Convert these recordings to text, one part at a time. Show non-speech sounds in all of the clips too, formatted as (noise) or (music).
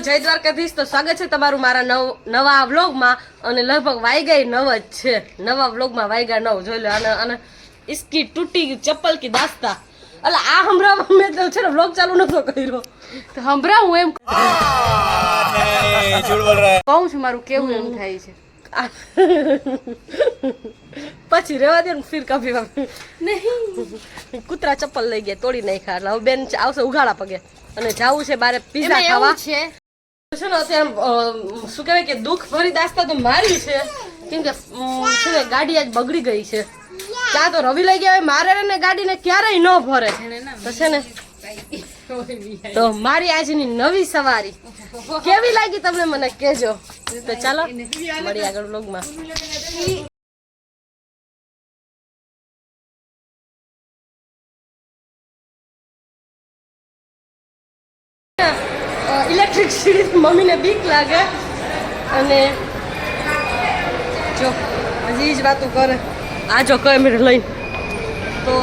જય દ્વારકાધીશ. તો સ્વાગત છે તમારું મારા નવા વ્લોગમાં. અને લગભગ વાયગા નવ જ છે. નવા વ્લોગમાં વાયગા નવ. જોઈ લો અને અને ઇસકી તૂટી ચપ્પલ કી દાસ્તા. એટલે આ હમણાં મેં તો છે ને વ્લોગ ચાલુ નતો કર્યો. તો હમણાં હું એમ. કહું છું મારું કેવું એમ થાય છે. (laughs) પછી રેવા દે ફીર કાપી નહીં. કૂતરા ચપ્પલ લઈ ગયા તોડી નાખ્યા. એટલે હવે બેન આવશે ઉઘાડા પગે. અને જવું છે બારે પીઝા ખાવા. છે છે ને અત્યારે શું કહેવાય કે દુઃખ ભરી દાસ્તા તો મારી છે. કેમ કે છે ને ગાડી આજ બગડી ગઈ છે. ત્યાં તો રવિ લઈ ગયા મારે ને ગાડીને ક્યારેય ન ભરે. તો છે ને તો મારી આજની નવી સવારી. કેવી લાગી તમને મને કહેજો. તો ચાલો મળી આગળ વ્લોગમાં ઇલેક્ટ્રિક સીડી મમ્મીને બીક લાગે. અને જો હજી જ વાતો કરે. આ જો કઈ મિનિટ લઈને. તો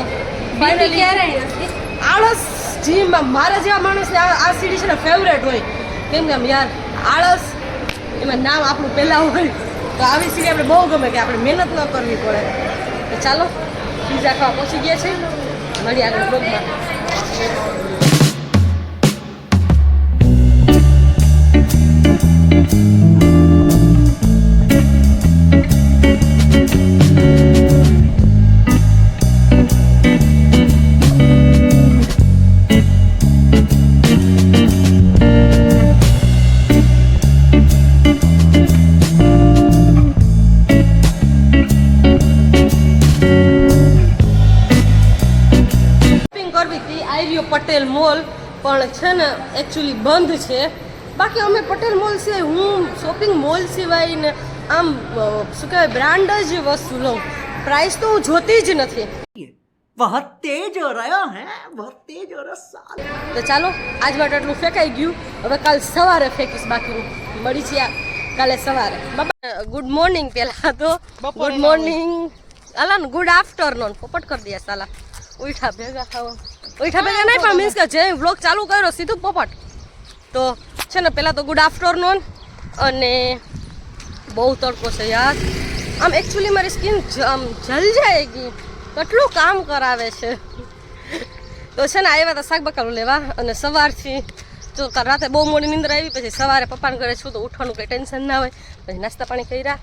finally આળસ જીમાં મારા જેવા માણસને આ આ સીડી છે ને ફેવરેટ હોય. કેમ કે યાર આળસ એમાં નામ આપણું પહેલાં હોય. તો આવી સીડી આપણે બહુ ગમે કે આપણે મહેનત ન કરવી પડે. તો ચાલો પીઝા ખાવા પહોંચી ગયા છે મળી આગળ બ્લોગમાં પટેલ મોલ પણ છે ને એકચ્યુઅલી બંધ છે. બાકી અમે પટેલ મોલ સિવાય હું શોપિંગ મોલ સિવાય ને આમ શું કહેવાય બ્રાન્ડ જ વસ્તુ લઉં. પ્રાઇસ તો હું જોતી જ નથી. તો ચાલો આજ માટે એટલું ફેંકાઈ ગયું. હવે કાલ સવારે ફેંકીશ બાકી મળી છીએ કાલે સવારે. ગુડ મોર્નિંગ પહેલા તો. ગુડ મોર્નિંગ અલા ગુડ આફ્ટરનોન પોપટ કરી દે સાલા. ઉઠા ભેગા થાવ ઉઠા ભેગા નહીં પણ મીન્સ કે જે વ્લોગ ચાલુ કર્યો સીધું પોપટ. તો છે ને પહેલાં તો ગુડ આફ્ટરનૂન અને બહુ તડકો છે યાર. આમ એકચ્યુઅલી મારી સ્કિન આમ જલ જાય ગઈ. કેટલું કામ કરાવે છે. તો છે ને આવ્યા હતા શાક બકાલું લેવા અને સવારથી જો રાતે બહુ મોડી નિંદર આવી પછી સવારે પપ્પાને ઘરે છું તો ઉઠવાનું કંઈ ટેન્શન ના હોય. પછી નાસ્તા પાણી કર્યા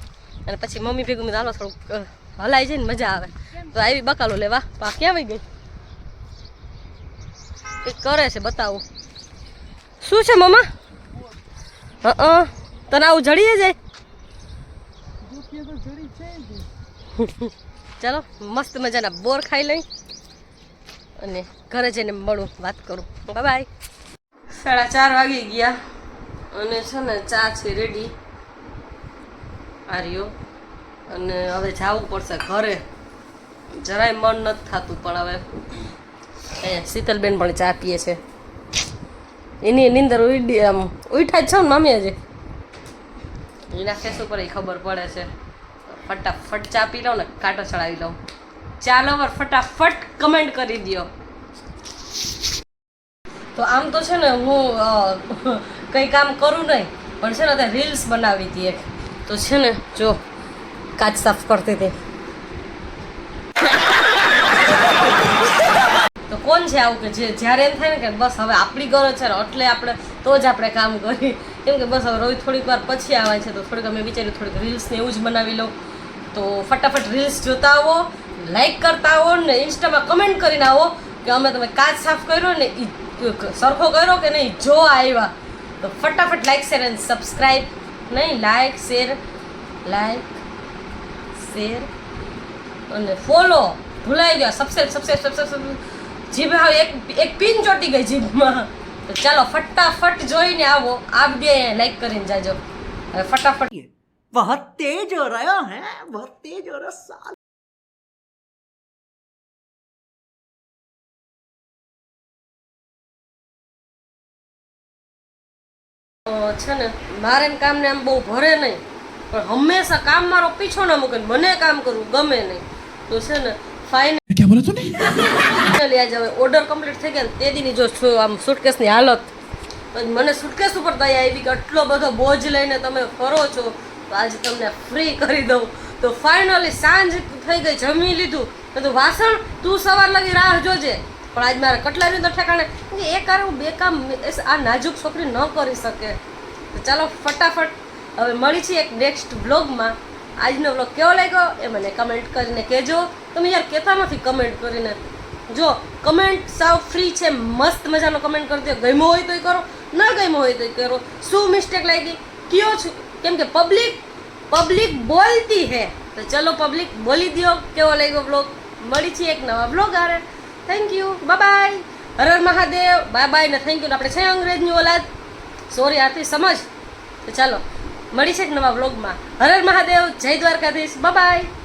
અને પછી મમ્મી ભેગું મેં હાલો થોડુંક હલાઈ જાય ને મજા આવે. તો આવી બકાલો લેવા. પા ક્યાં આવી ગઈ? કંઈક કરે છે, બતાવું. શું છે મમ્મા હા તને આવું જડીએ જાય ચાલો, મસ્ત મજાના બોર ખાઈ લઈ અને ઘરે જઈને મળું, વાત કરું. બાય સાડા ચાર વાગી ગયા અને છે ને ચા છે રેડી આર્યો. અને હવે જવું પડશે ઘરે. જરાય મન નથી થતું પણ હવે. શીતલબેન પણ ચા પીએ છે. એની નીંદર ઉડી, આમ ઉઠા જ છો ને મમ્મી હજી એના ફેસ ઉપર એ ખબર પડે છે. ફટાફટ ચા પી લઉં ને કાંટો ચડાવી લઉં. ચા લવર ફટાફટ કમેન્ટ કરી દ્યો. તો આમ તો છે ને હું કંઈ કામ કરું નહીં, પણ છે ને તે રીલ્સ બનાવી હતી એક. તો છે ને, જો, કાચ સાફ કરતી હતી. તો છે આવું કે જે જ્યારે એમ થાય ને કે બસ હવે આપણી ગરજ છે એટલે આપણે તો જ આપણે કામ કરીએ. કેમ કે બસ હવે રોહિત થોડીક વાર પછી આવે છે તો થોડીક અમે વિચાર્યું થોડીક રીલ્સ ને એવું જ બનાવી લઉં. તો ફટાફટ રીલ્સ જોતા આવો લાઈક કરતા આવો ને ઇન્સ્ટામાં કમેન્ટ કરીને આવો કે અમે તમે કાચ સાફ કર્યો ને એ સરખો કર્યો કે નહીં, જો આવ્યા. તો ફટાફટ લાઈક શેર એન્ડ સબસ્ક્રાઈબ નહીં લાઈક શેર લાઈક શેર અને ફોલો ભૂલાઈ ગયા. સબસ્ક્રાઈબ સબસ્ક્રાઈબ સબસ્ક્રાઈબ જીભ હવે એક એક પિન ચોટી ગઈ જીભમાં તો ચાલો ફટાફટ જોઈને આવો આ વિડીયો લાઈક કરીને જાજો હવે ફટાફટ बहुत तेज हो रहा है बहुत तेज हो रहा साल અ, છે ને મારે ને કામને આમ બહુ ભરે નહીં પણ હંમેશા કામ મારો પીછો ના મૂકે ને મને કામ કરવું ગમે નહીં તો છે ને ફાઇનલી આજે હવે ઓર્ડર કમ્પ્લીટ થઈ ગયા તે દીની જો છું આમ સુટકેસની હાલત મને સુટકેસ ઉપર દયા આવી કે આટલો બધો બોજ લઈને તમે ફરો છો, તો આજે તમને ફ્રી કરી દઉં. તો ફાઇનલી સાંજ થઈ ગઈ, જમી લીધું. તો વાસણ, તું સવાર લગી રાહ જોજે. પણ આજ મારે કટલા તો ઠેકાણે. એ કામ બે કામ આ નાજુક છોકરી ન કરી શકે. તો ચાલો ફટાફટ, હવે મળી છીએ એક નેક્સ્ટ બ્લોગમાં આજનો વ્લોગ કેવો લાગ્યો એ મને કમેન્ટ કરીને કહેજો. તમે યાર કહેતા નથી કમેન્ટ કરીને જો કમેન્ટ સાવ ફ્રી છે, મસ્ત મજાનો કમેન્ટ કરી દો. ગમ્યો હોય તોય કરો, ન ગમ્યો હોય તોય કરો. શું મિસ્ટેક લાગી? કયો છું? કેમ કે પબ્લિક પબ્લિક બોલતી હે. તો ચલો પબ્લિક બોલી દ્યો. કેવો લાગ્યો બ્લોગ મળી છીએ એક નવા બ્લોગ આરે thank you bye Har Har Mahadev. Bye bye ને થેન્ક યુ આપણે છે અંગ્રેજની ઓલાદ. સોરી આથી સમજ. તો ચાલો. મળી છે એક નવા બ્લોગમાં હર હર મહાદેવ જય દ્વારકાધીશ. બાય